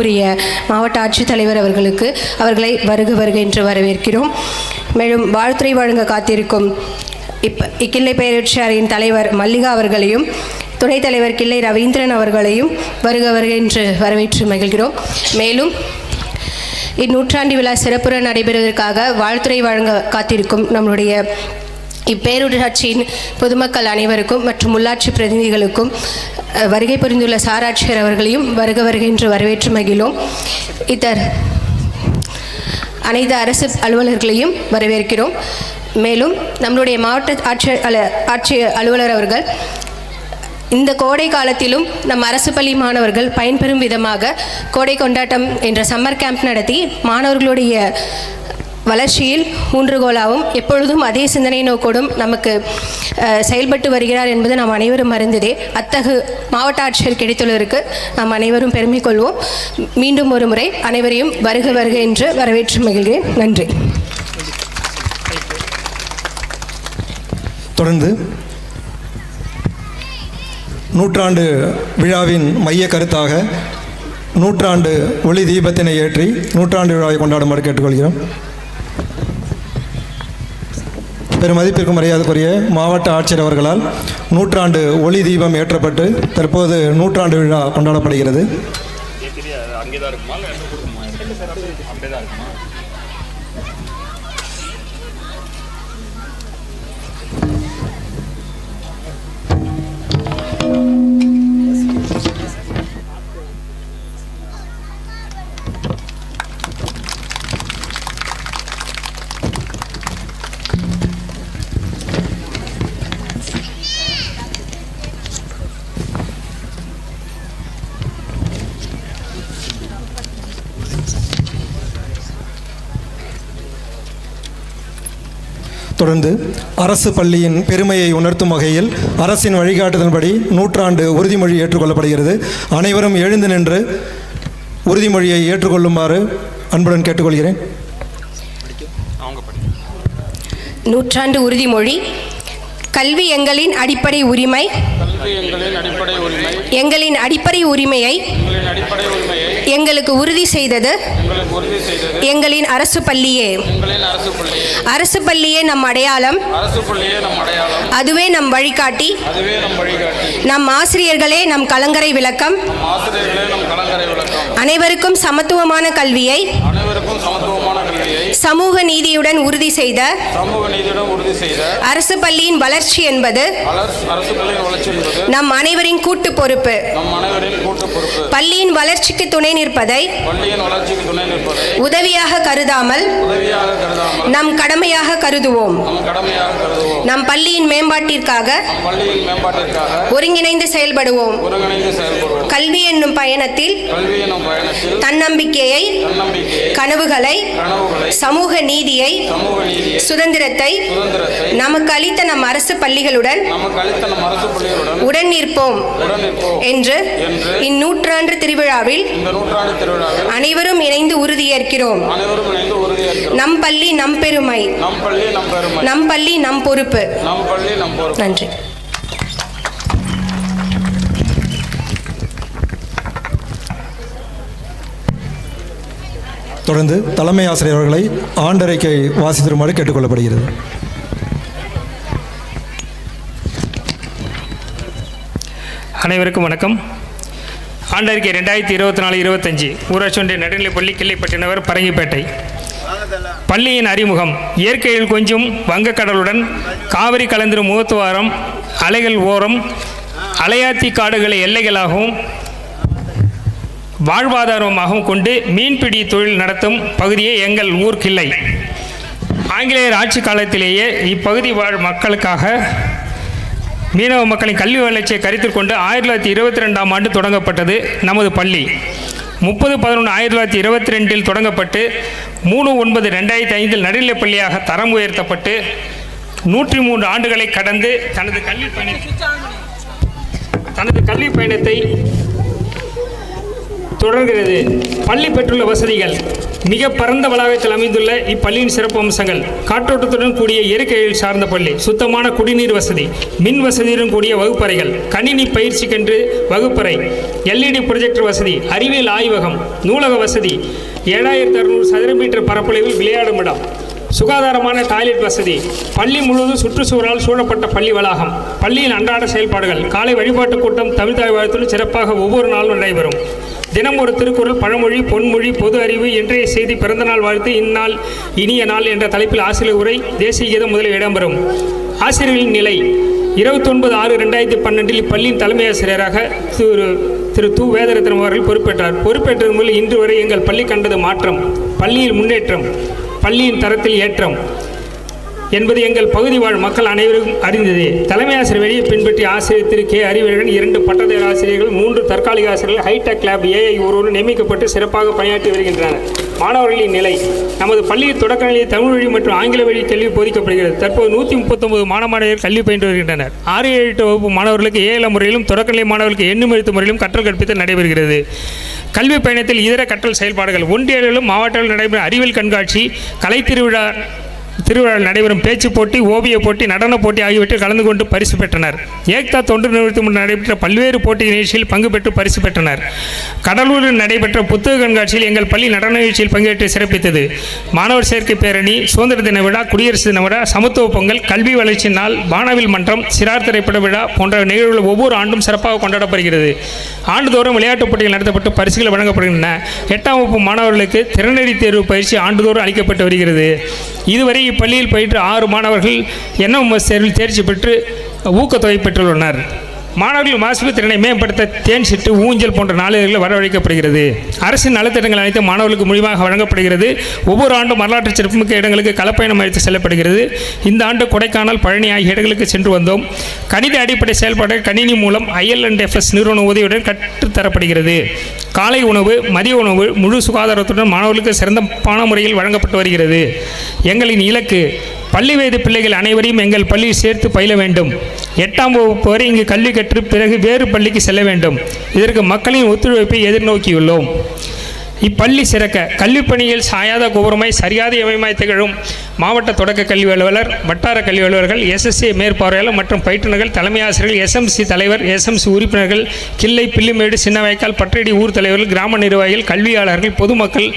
உரிய மாவட்ட ஆட்சித்தலைவர் அவர்களுக்கு அவர்களை வருக வருக என்று வரவேற்கிறோம். மேலும் வாழ்த்துறை வழங்க காத்திருக்கும் இப் இக்கிள்ளை பேரூராட்சியாரின் தலைவர் மல்லிகா அவர்களையும் துணைத் தலைவர் கிள்ளை ரவீந்திரன் அவர்களையும் வருக வருக என்று வரவேற்று மகிழ்கிறோம். மேலும் இந்நூற்றாண்டு விழா சிறப்புற நடைபெறுவதற்காக வாழ்த்துறை வழங்க காத்திருக்கும் நம்முடைய இப்பேரூராட்சியின் பொதுமக்கள் அனைவருக்கும் மற்றும் உள்ளாட்சி பிரதிநிதிகளுக்கும் வருகை புரிந்துள்ள சாராட்சியர் அவர்களையும் வருக வருக என்று வரவேற்று மகிழும். இத்தர் அனைத்து அரசு அலுவலர்களையும் வரவேற்கிறோம். மேலும் நம்மளுடைய மாவட்ட ஆட்சியர் அல ஆட்சி அலுவலர் அவர்கள் இந்த கோடை காலத்திலும் நம் அரசு பள்ளி மாணவர்கள் பயன்பெறும் விதமாக கோடை கொண்டாட்டம் என்ற சம்மர் கேம்ப் நடத்தி மாணவர்களுடைய வளர்ச்சியில் ஊன்றுகோலாகவும் எப்பொழுதும் அதே சிந்தனை நோக்கோடும் நமக்கு செயல்பட்டு வருகிறார் என்பது நாம் அனைவரும் அறிந்ததே. அத்தகு மாவட்ட ஆட்சியர் கிடைத்துள்ளதற்கு நாம் அனைவரும் பெருமை கொள்வோம். மீண்டும் ஒரு முறை அனைவரையும் வருக வருக என்று வரவேற்று மகிழ்கிறேன். நன்றி. தொடர்ந்து நூற்றாண்டு விழாவின் மைய கருத்தாக நூற்றாண்டு ஒளி தீபத்தினை ஏற்றி நூற்றாண்டு விழாவை கொண்டாடுமாறு கேட்டுக்கொள்கிறோம். பெருமதிப்பிற்கும் மரியாதைக்குரிய மாவட்ட ஆட்சியர் அவர்களால் நூற்றாண்டு ஒளி தீபம் ஏற்றப்பட்டு தற்போது நூற்றாண்டு விழா கொண்டாடப்படுகிறது. தொடர்ந்து அரசு பள்ளியின் பெருமையை உணர்த்தும் வகையில் அரசின் வழிகாட்டுதல்படி நூற்றாண்டு உறுதிமொழி ஏற்றுக்கொள்ளப்படுகிறது. அனைவரும் எழுந்து நின்று உறுதிமொழியை ஏற்றுக்கொள்ளுமாறு அன்புடன் கேட்டுக்கொள்கிறேன். நூற்றாண்டு உறுதிமொழி கல்வி எங்களின் அடிப்படை உரிமை எங்களின் அடிப்படை உரிமையை எங்களுக்கு உறுதி செய்தது. எங்களின் அரசு பள்ளியே. அரசு பள்ளியே. நம் அடையாளம். அதுவே நம் வழிகாட்டி. நம் ஆசிரியர்களே நம் கலங்கரை விளக்கம். அனைவருக்கும் சமத்துவமான கல்வியை. சமூக நீதியுடன் உறுதி செய்த சமூக நீதியுடன் உறுதி செய்த அரசு பள்ளியின் வளர்ச்சி என்பது அரசு பள்ளியின் வளர்ச்சி என்பது நம் அனைவரின் கூட்டு பொறுப்பு. நம் அனைவரின் கூட்டு பொறுப்பு. பள்ளியின் வளர்ச்சிக்கு துணை நிற்பதை பள்ளியின் வளர்ச்சிக்கு துணை நிற்பதை உதவியாக கருதாமல் உதவியாக கருதாமல் நம் கடமையாக கருதுவோம். நம் கடமையாக கருதுவோம். நம் பள்ளியின் மேம்பாட்டிற்காக பள்ளியின் மேம்பாட்டிற்காக ஒருங்கிணைந்து செயல்படுவோம். ஒருங்கிணைந்து செயல்படுவோம். கல்வி என்னும் பயணத்தில் கல்வி எனும் பயணத்தில் தன்னம்பிக்கையை தன்னம்பிக்கையை கனவுகளை கனவுகளை சமூக நீதியை சுதந்திரத்தை நமக்கு அளித்த நம் அரசு பள்ளிகளுடன் உடன் நிற்போம் என்று இந்நூற்றாண்டு திருவிழாவில் அனைவரும் இணைந்து உறுதியேற்கிறோம். நம் பள்ளி நம் பெருமை. நம் பள்ளி நம் பொறுப்பு. நன்றி. தொடர்ந்து தலைமை ஆசிரியர் அவர்களை ஆண்டறிக்கை வாசித்திருமாறு கேட்டுக்கொள்ளப்படுகிறது. அனைவருக்கும் வணக்கம். ஆண்டறிக்கை ரெண்டாயிரத்தி இருபத்தி நாலு இருபத்தஞ்சி ஊராட்சி ஒன்றிய நடுநிலைப்பள்ளி கிள்ளைப்பட்டினவர் பரங்கிப்பேட்டை. பள்ளியின் அறிமுகம் இயற்கையில் கொஞ்சம் வங்கக்கடலுடன் காவிரி கலந்திரும் முகத்துவாரம் அலைகள் ஓரம் அலையாத்தி காடுகளை எல்லைகளாகவும் வாழ்வாதாரமாகவும் கொண்டு மீன்பிடி தொழில் நடத்தும் பகுதியே எங்கள் ஊர் கிள்ளை ஆங்கிலேயர் ஆட்சி காலத்திலேயே இப்பகுதி வாழ் மக்களுக்காக மீனவ மக்களின் கல்வி வளர்ச்சியை கருத்தில் கொண்டு ஆயிரத்தி தொள்ளாயிரத்தி இருபத்தி ரெண்டாம் ஆண்டு தொடங்கப்பட்டது நமது பள்ளி. முப்பது பதினொன்று ஆயிரத்தி தொள்ளாயிரத்தி இருபத்தி ரெண்டில் தொடங்கப்பட்டு மூணு ஒன்பது ரெண்டாயிரத்தி ஐந்தில் நடுநிலைப் பள்ளியாக தரம் உயர்த்தப்பட்டு நூற்றி மூன்று ஆண்டுகளை கடந்து தனது கல்வி பயணத்தை தனது கல்வி பயணத்தை தொடர்கிறது. பள்ளி பெற்றுள்ள வசதிகள். மிக பரந்த வளாகத்தில் அமைந்துள்ள இப்பள்ளியின் சிறப்பு அம்சங்கள். காற்றோட்டத்துடன் கூடிய இயற்கையில் சார்ந்த பள்ளி. சுத்தமான குடிநீர் வசதி. மின் வசதியுடன் கூடிய வகுப்பறைகள். கணினி பயிற்சிக்கென்று வகுப்பறை. எல்இடி ப்ரொஜெக்டர் வசதி. அறிவியல் ஆய்வகம். நூலக வசதி. ஏழாயிரத்தி அறுநூறு சதுர மீட்டர் பரப்பளவில் விளையாடும் இடம். சுகாதாரமான டாய்லெட் வசதி. பள்ளி முழுவதும் சுற்றுச்சூழலால் சூழப்பட்ட பள்ளி வளாகம். பள்ளியின் அன்றாட செயல்பாடுகள். காலை வழிபாட்டுக் கூட்டம் தமிழ் தாய் வாழ்த்துடன் சிறப்பாக ஒவ்வொரு நாளும் நடைபெறும். தினம் ஒரு திருக்குறள் பழமொழி பொன்மொழி பொது அறிவு இன்றைய செய்தி பிறந்தநாள் வாழ்த்து இந்நாள் இனிய நாள் என்ற தலைப்பில் ஆசிரியர் உரை தேசிய கீதம் முதலில் இடம்பெறும். ஆசிரியர்களின் நிலை இருபத்தொன்பது ஆறு ரெண்டாயிரத்தி பன்னெண்டில் இப்பள்ளியின் தலைமை ஆசிரியராக திரு திரு து வேதரத்னம் அவர்கள் பொறுப்பேற்றார். பொறுப்பேற்றது முதல் இன்று வரை எங்கள் பள்ளி கண்டது மாற்றம் பள்ளியில் முன்னேற்றம் பள்ளியின் தரத்தில் ஏற்றம். என்பது எங்கள் பகுதி வாழ் மக்கள் அனைவருக்கும் அறிந்தது. தலைமை ஆசிரியர் வழியை பின்பற்றி ஆசிரியர் திரு கே அறிவழகன் இரண்டு பட்டதாரி ஆசிரியர்கள் மூன்று தற்காலிக ஆசிரியர்கள் ஹைடெக் லேப் ஏஐ ஒருவரும் நியமிக்கப்பட்டு சிறப்பாக பணியாற்றி வருகின்றனர். மாணவர்களின் நிலை. நமது பள்ளியில் தொடக்க நிலையில் தமிழ் வழி மற்றும் ஆங்கில வழி கல்வி போதிக்கப்படுகிறது. தற்போது நூற்றி முப்பத்தொன்பது மாணவர்கள் கல்வி பயின்று வருகின்றனர். ஆறு ஏழு எட்டு வகுப்பு மாணவர்களுக்கு ஏஎல முறையிலும் தொடக்கநிலை மாணவர்களுக்கு எண்ணும் எழுத்து முறையிலும் கற்றல் கற்பித்தல் நடைபெறுகிறது. கல்வி பயணத்தில் இதர கற்றல் செயல்பாடுகள். ஒன்றிய மாவட்டங்களில் நடைபெறும் அறிவியல் கண்காட்சி கலைத்திருவிழா திருவிழாவில் நடைபெறும் பேச்சு போட்டி ஓவிய போட்டி நடன போட்டி ஆகியவற்றில் கலந்து கொண்டு பரிசு பெற்றனர். ஏக்தா தொண்டு நிறுவனத்தின் முன் நடைபெற்ற பல்வேறு போட்டி நிகழ்ச்சியில் பங்கு பெற்று பரிசு பெற்றனர். கடலூரில் நடைபெற்ற புத்தக கண்காட்சியில் எங்கள் பள்ளி நடன நிகழ்ச்சியில் பங்கேற்று சிறப்பித்தது. மாணவர் சேர்க்கை பேரணி சுதந்திர தின விழா குடியரசு தின விழா சமத்துவ பொங்கல் கல்வி வளர்ச்சி நாள் வானவில் மன்றம் சிறார் திரைப்பட விழா போன்ற நிகழ்வுகள் ஒவ்வொரு ஆண்டும் சிறப்பாக கொண்டாடப்படுகிறது. ஆண்டுதோறும் விளையாட்டுப் போட்டிகள் நடத்தப்பட்டு பரிசுகள் வழங்கப்படுகின்றன. எட்டாம் வகுப்பு மாணவர்களுக்கு திறனறி தேர்வு பயிற்சி ஆண்டுதோறும் அளிக்கப்பட்டு வருகிறது. இதுவரை பள்ளியில் பயின்ற ஆறு மாணவர்கள் என்எம்எஸ் தேர்வில் தேர்ச்சி பெற்று ஊக்கத்தொகை பெற்றுள்ளனர். மாணவர்கள் வாசிப்பு திறனை மேம்படுத்த தேன் சிட்டு ஊஞ்சல் போன்ற நாளிதழ்கள் வரவழைக்கப்படுகிறது. அரசின் நலத்திட்டங்கள் அனைத்து மாணவர்களுக்கு முடிவாக வழங்கப்படுகிறது. ஒவ்வொரு ஆண்டும் வரலாற்று சிறப்புமிக்க இடங்களுக்கு கலப்பயணம் அழைத்து செல்லப்படுகிறது. இந்த ஆண்டு கொடைக்கானல் பழனி ஆகிய இடங்களுக்கு சென்று வந்தோம். கணித அடிப்படை செயல்பாடு கணினி மூலம் ஐஎல் அண்ட் எஃப்எஸ் நிறுவன உதவியுடன் கற்றுத்தரப்படுகிறது. காலை உணவு மதிய உணவு முழு சுகாதாரத்துடன் மாணவர்களுக்கு சிறந்தமான முறையில் வழங்கப்பட்டு வருகிறது. எங்களின் இலக்கு பள்ளி வயது பிள்ளைகள் அனைவரையும் எங்கள் பள்ளியில் சேர்த்து பயில வேண்டும். எட்டாம் வகுப்பு வரை இங்கு கல்வி கற்று பிறகு வேறு பள்ளிக்கு செல்ல வேண்டும். இதற்கு மக்களின் ஒத்துழைப்பை எதிர்நோக்கியுள்ளோம். இப்பள்ளி சிறக்க கல்விப் பணியில் சாயாத கோபுரமாய் சரியாத இமயமாய் திகழும் மாவட்ட தொடக்க கல்வி அலுவலர் வட்டார கல்வி அலுவலர்கள் எஸ்எஸ்சி மேற்பார்வையாளர் மற்றும் பயிற்றுனர்கள் தலைமை ஆசிரியர்கள் எஸ்எம்சி தலைவர் எஸ்எம்சி உறுப்பினர்கள் கிள்ளை பில்லிமேடு சின்னவாய்க்கால் பட்டடி ஊர் தலைவர்கள் கிராம நிர்வாகிகள் கல்வியாளர்கள் பொதுமக்கள்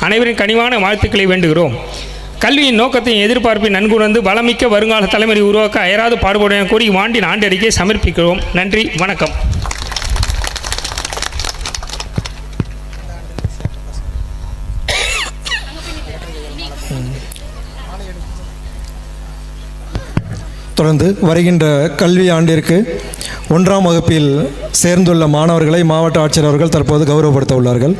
அனைவரின் கனிவான வாழ்த்துக்களை வேண்டுகிறோம். கல்வியின் நோக்கத்தையும் எதிர்பார்ப்பை நன்குணர்ந்து வளமிக்க வருங்கால தலைமுறை உருவாக்க அயராது பாடுபடுவேன் கூறி வாண்டின் ஆண்டறிக்கையை சமர்ப்பிக்கிறோம். நன்றி வணக்கம். தொடர்ந்து வருகின்ற கல்வி ஆண்டிற்கு ஒன்றாம் வகுப்பில் சேர்ந்துள்ள மாணவர்களை மாவட்ட ஆட்சியர் அவர்கள் தற்போது கௌரவப்படுத்த உள்ளார்கள்.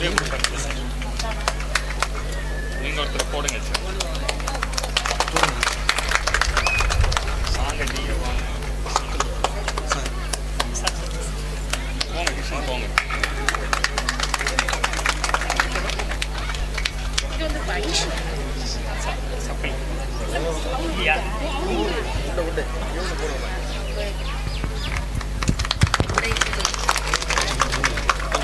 நீங்கள்